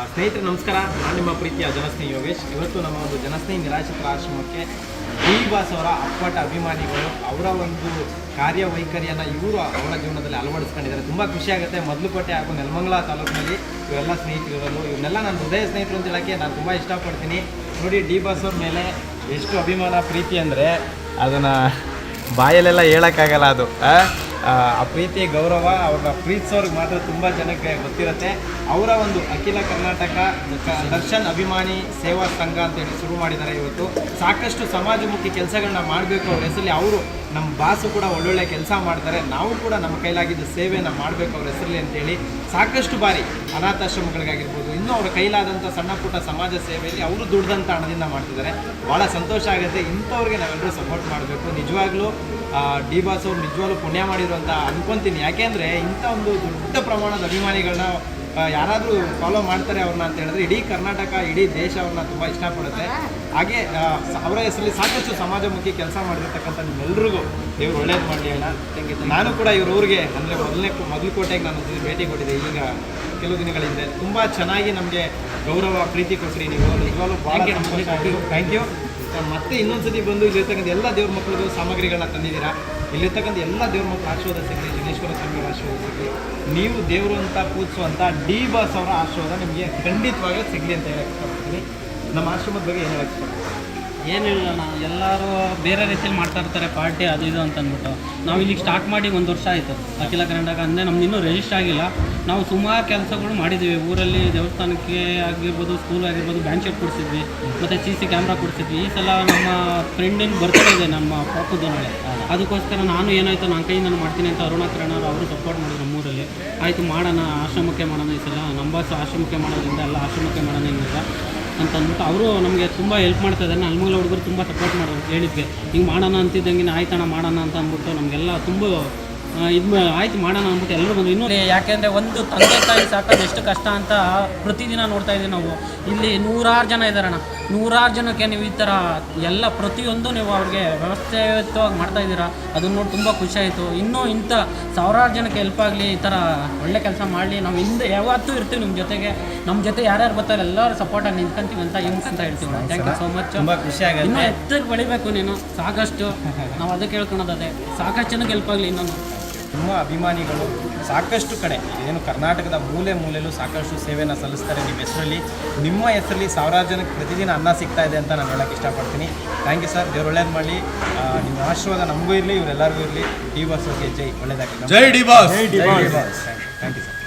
ಸ್ನೇಹಿತರೆ, ನಮಸ್ಕಾರ. ನಾನು ನಿಮ್ಮ ಪ್ರೀತಿಯ ಜನಸ್ನೇಹಿ ಯೋಗೇಶ್. ಇವತ್ತು ನಮ್ಮ ಒಂದು ಜನಸ್ನೇಹಿ ನಿರಾಶ್ರಿತರ ಆಶ್ರಮಕ್ಕೆ ಡಿ ಬಾಸ್ ಅವರ ಅಪ್ಪಟ ಅಭಿಮಾನಿಗಳು ಅವರ ಒಂದು ಕಾರ್ಯವೈಖರಿಯನ್ನು ಇವರು ಅವರ ಜೀವನದಲ್ಲಿ ಅಳವಡಿಸ್ಕೊಂಡಿದ್ದಾರೆ. ತುಂಬ ಖುಷಿಯಾಗುತ್ತೆ ಮೊದಲುಕೋಟೆ ಹಾಗೂ ನೆಲಮಂಗಲ ತಾಲೂಕಿನಲ್ಲಿ ಇವೆಲ್ಲ ಸ್ನೇಹಿತರಿರಲು ಇವನ್ನೆಲ್ಲ ನಾನು ಹೃದಯ ಸ್ನೇಹಿತರು ಅಂತ ಹೇಳೋಕ್ಕೆ ನಾನು ತುಂಬ ಇಷ್ಟಪಡ್ತೀನಿ. ನೋಡಿ ಡಿ ಬಾಸ್ ಅವ್ರ ಮೇಲೆ ಎಷ್ಟು ಅಭಿಮಾನ, ಪ್ರೀತಿ ಅಂದರೆ ಅದನ್ನು ಬಾಯಲ್ಲೆಲ್ಲ ಹೇಳೋಕ್ಕಾಗಲ್ಲ ಅದು ಆ? ಪ್ರೀತಿ ಗೌರವ ಅವ್ರನ್ನ ಪ್ರೀತಿಸೋರ್ಗೆ ಮಾತ್ರ ತುಂಬ ಜನಕ್ಕೆ ಗೊತ್ತಿರುತ್ತೆ ಅವರ ಒಂದು ಅಖಿಲ ಕರ್ನಾಟಕ ದರ್ಶನ್ ಅಭಿಮಾನಿ ಸೇವಾ ಸಂಘ ಅಂತೇಳಿ ಶುರು ಮಾಡಿದ್ದಾರೆ ಇವತ್ತು ಸಾಕಷ್ಟು ಸಮಾಜಮುಖಿ ಕೆಲಸಗಳನ್ನ ಮಾಡಬೇಕು ಅವ್ರ ಹೆಸರಲ್ಲಿ ಅವರು ನಮ್ಮ ಬಾಸು ಕೂಡ ಒಳ್ಳೊಳ್ಳೆ ಕೆಲಸ ಮಾಡ್ತಾರೆ. ನಾವು ಕೂಡ ನಮ್ಮ ಕೈಲಾಗಿದ್ದ ಸೇವೆಯನ್ನು ಮಾಡಬೇಕು ಅವ್ರ ಹೆಸರಲ್ಲಿ ಅಂತೇಳಿ ಸಾಕಷ್ಟು ಬಾರಿ ಅನಾಥಾಶ್ರಮಗಳಿಗಾಗಿರ್ಬೋದು, ಇನ್ನೂ ಅವರ ಕೈಲಾದಂಥ ಸಣ್ಣ ಪುಟ್ಟ ಸಮಾಜ ಸೇವೆಯಲ್ಲಿ ಅವರು ದುಡ್ದಂಥ ಹಣದಿಂದ ಮಾಡ್ತಿದ್ದಾರೆ. ಭಾಳ ಸಂತೋಷ ಆಗುತ್ತೆ. ಇಂಥವ್ರಿಗೆ ನಾವೆಲ್ಲರೂ ಸಪೋರ್ಟ್ ಮಾಡಬೇಕು. ನಿಜವಾಗ್ಲೂ ಡಿ ಬಾಸ್ ಅವ್ರು ನಿಜವಾಗ್ಲೂ ಪುಣ್ಯ ಮಾಡಿದ್ರು ಅಂತ ಯಾಕೆಂದರೆ ಇಂಥ ಒಂದು ದೊಡ್ಡ ಪ್ರಮಾಣದ ಅಭಿಮಾನಿಗಳನ್ನ ಯಾರಾದರೂ ಫಾಲೋ ಮಾಡ್ತಾರೆ ಅವ್ರನ್ನ ಅಂತ ಹೇಳಿದ್ರೆ ಇಡೀ ಕರ್ನಾಟಕ ಇಡೀ ದೇಶ ಅವ್ರನ್ನ ತುಂಬ ಇಷ್ಟಪಡುತ್ತೆ. ಹಾಗೆ ಅವರ ಹೆಸರಲ್ಲಿ ಸಾಕಷ್ಟು ಸಮಾಜಮುಖಿ ಕೆಲಸ ಮಾಡಿರ್ತಕ್ಕಂಥ ನಿಮ್ಮೆಲ್ಲರಿಗೂ ಇವ್ರು ಒಳ್ಳೇದು ಮಾಡಲಿ ಅಣ್ಣ. ನಾನು ಕೂಡ ಇವ್ರ ಊರಿಗೆ ಅಂದರೆ ಮೊದಲನೇ ಮೊದಲಕೋಟೆಗೆ ನಾನು ಭೇಟಿ ಕೊಟ್ಟಿದ್ದೆ ಈಗ ಕೆಲವು ದಿನಗಳ ಹಿಂದೆ. ತುಂಬ ಚೆನ್ನಾಗಿ ನಮಗೆ ಗೌರವ ಪ್ರೀತಿ ಕೊಟ್ಟರಿ ನೀವು. ನಿಜವಾಗ್ಲೂ ಭಾಳ ಥ್ಯಾಂಕ್ ಯು ಮತ್ತೆ ಇನ್ನೊಂದ್ಸತಿ ಬಂದು ಇಲ್ಲಿರ್ತಕ್ಕಂಥ ಎಲ್ಲ ದೇವ್ರ ಮಕ್ಕಳಿಗೂ ಸಾಮಗ್ರಿಗಳನ್ನ ತಂದಿದ್ದೀರಾ? ಇಲ್ಲಿರ್ತಕ್ಕಂಥ ಎಲ್ಲ ದೇವ್ರ ಮಕ್ಕಳು ಆಶೀರ್ವಾದ ಸಿಗಲಿ ಜಿನೇಶ್ವರ ಸ್ವಾಮಿಯವರ ಆಶೀರ್ವಾದ ಸಿಗಲಿ, ನೀವು ದೇವರು ಅಂತ ಪೂಜಿಸುವಂಥ ಡಿ ಬಾಸ್ ಅವರ ಆಶೀರ್ವಾದ ನಿಮಗೆ ಖಂಡಿತವಾಗಿಯೂ ಸಿಗಲಿ ಅಂತ ಹೇಳಕ್ಕೆ ಇಷ್ಟಪಡ್ತೀನಿ. ನಮ್ಮ ಆಶ್ರಮದ ಬಗ್ಗೆ ಏನು ಹೇಳಕ್ಕೆ ಇಷ್ಟಪಡ್ತೀನಿ? ಏನಿಲ್ಲ ನಾವು ಎಲ್ಲರೂ ಬೇರೆ ರೀತಿಯಲ್ಲಿ ಮಾಡ್ತಾ ಇರ್ತಾರೆ, ಪಾರ್ಟಿ ಅದು ಇದು ಅಂತ ಅಂದ್ಬಿಟ್ಟು. ನಾವು ಇಲ್ಲಿಗೆ ಸ್ಟಾರ್ಟ್ ಮಾಡಿ ಒಂದು ವರ್ಷ ಆಯಿತು. ಅಖಿಲ ಕರ್ನಾಟಕ ಅಂದರೆ ನಮ್ದು ಇನ್ನೂ ರಿಜಿಸ್ಟರ್ ಆಗಿಲ್ಲ. ನಾವು ಸುಮಾರು ಕೆಲಸಗಳು ಮಾಡಿದ್ದೀವಿ ಊರಲ್ಲಿ ದೇವಸ್ಥಾನಕ್ಕೆ ಆಗಿರ್ಬೋದು ಸ್ಕೂಲ್ ಆಗಿರ್ಬೋದು ಬ್ಯಾಂಕ್ ಶೆಟ್ ಕೊಡಿಸಿದ್ವಿ. ಮತ್ತು ಸಿ ಸಿ ಕ್ಯಾಮ್ರಾ ಕೊಡಿಸಿದ್ವಿ. ಈ ಸಲ ನಮ್ಮ ಫ್ರೆಂಡಿನ ಬರ್ತ್ಡೇ ಇದೆ, ನಮ್ಮ ಪಾಪದ್ದು ನಾಳೆ ಅದಕ್ಕೋಸ್ಕರ ನಾನು ಏನಾಯಿತು ನನ್ನ ಕೈ ನಾನು ಮಾಡ್ತೀನಿ ಅಂತ ಅರುಣ ಕಿರಣರು ಅವರು ಸಪೋರ್ಟ್ ಮಾಡಿದ್ರು ನಮ್ಮೂರಲ್ಲಿ ಆಯಿತು, ಮಾಡೋಣ, ಆಶ್ರಮಕ್ಕೆ ಮಾಡೋಣ ಈ ಸಲ. ನಮ್ಮ ಬಾಸ್ ಆಶ್ರಮಕ್ಕೆ ಮಾಡೋದ್ರಿಂದ ಎಲ್ಲ ಆಶ್ರಮಕ್ಕೆ ಮಾಡೋಣ ಈಗ ಅಂತ ಅಂದ್ಬಿಟ್ಟು ಅವರು ನಮಗೆ ತುಂಬ ಹೆಲ್ಪ್ ಮಾಡ್ತಾ ಇದ್ದಾರೆ ನಲ್ಮೂಲ ಹುಡುಗರು ತುಂಬ ಸಪೋರ್ಟ್ ಮಾಡೋರು ಹೇಳಿದ್ವಿ ಹಿಂಗೆ ಮಾಡೋಣ ಅಂತಿದ್ದಂಗೆ ಆಯ್ತಣ್ಣ ಮಾಡೋಣ ಅಂತ ಅಂದ್ಬಿಟ್ಟು ನಮಗೆಲ್ಲ ತುಂಬ ಇದು ಆಯ್ತು ಮಾಡೋಣ ಅಂದ್ಬಿಟ್ಟು ಎಲ್ಲರೂ ಬಂದು ಇನ್ನೂ ಯಾಕೆಂದರೆ ಒಂದು ತಂದೆ ತಾಯಿ ಸಾಕೋದು ಎಷ್ಟು ಕಷ್ಟ ಅಂತ ಪ್ರತಿದಿನ ನೋಡ್ತಾ ಇದ್ದೀವಿ ನಾವು. ಇಲ್ಲಿ ನೂರಾರು ಜನ ಇದ್ದಾರಣ್ಣ ನೂರಾರು ಜನಕ್ಕೆ ನೀವು ಈ ಥರ ಎಲ್ಲ ಪ್ರತಿಯೊಂದು ನೀವು ಅವ್ರಿಗೆ ವ್ಯವಸ್ಥಿತವಾಗಿ ಮಾಡ್ತಾ ಇದ್ದೀರಾ. ಅದನ್ನ ನೋಡಿ ತುಂಬ ಖುಷಿ ಆಯಿತು. ಇನ್ನೂ ಇಂಥ ಸಾವಿರಾರು ಜನಕ್ಕೆ ಹೆಲ್ಪ್ ಆಗಲಿ ಈ ಥರ ಒಳ್ಳೆ ಕೆಲಸ ಮಾಡಲಿ. ನಾವು ಹಿಂದೆ ಯಾವತ್ತೂ ಇರ್ತೀವಿ ನಿಮ್ಮ ಜೊತೆಗೆ. ನಮ್ಮ ಜೊತೆ ಯಾರ್ಯಾರು ಬರ್ತಾರೆ ಎಲ್ಲರೂ ಸಪೋರ್ಟಾಗಿ ನಿಂತ್ಕೊಂತೀವಿ ಅಂತ ಹಿಂಗೆ ಅಂತ ಹೇಳ್ತೀವಿ ಥ್ಯಾಂಕ್ ಯು ಸೋ ಮಚ್ ತುಂಬ ಖುಷಿ ಇನ್ನೂ ಎತ್ತಕ್ಕೆ ಬೆಳಿಬೇಕು ನೀನು. ಸಾಕಷ್ಟು. ನಾವು ಅದಕ್ಕೆ ಹೇಳ್ಕೊಳೋದು ಅದೇ. ಸಾಕಷ್ಟು ಜನಕ್ಕೆ ಹೆಲ್ಪ್ ಆಗಲಿ ಇನ್ನೊಂದು. ನಿಮ್ಮ ಅಭಿಮಾನಿಗಳು. ಸಾಕಷ್ಟು ಕಡೆ ಏನು ಕರ್ನಾಟಕದ ಮೂಲೆ ಮೂಲೆಯಲ್ಲೂ ಸಾಕಷ್ಟು ಸೇವೆಯನ್ನು ಸಲ್ಲಿಸ್ತಾರೆ ನಿಮ್ಮ ಹೆಸರಲ್ಲಿ. ನಿಮ್ಮ ಹೆಸರಲ್ಲಿ ಸಾವಿರಾರು ಜನಕ್ಕೆ ಪ್ರತಿದಿನ ಅನ್ನ ಸಿಗ್ತಾ ಇದೆ ಅಂತ ನಾನು ಹೇಳೋಕ್ಕೆ ಇಷ್ಟಪಡ್ತೀನಿ. ಥ್ಯಾಂಕ್ ಯು ಸರ್ ದೇವ್ರು ಒಳ್ಳೇದು ಮಾಡಿ ನಿಮ್ಮ ಆಶೀರ್ವಾದ ನಮಗೂ ಇರಲಿ ಇವರೆಲ್ಲರಿಗೂ ಇರಲಿ. ಡಿ ಬಾಸ್ ಅವ್ರಿಗೆ ಜೈ ಒಳ್ಳೇದಾಗಲಿ. ಜೈ D boss. Jai D boss. Thank you sir.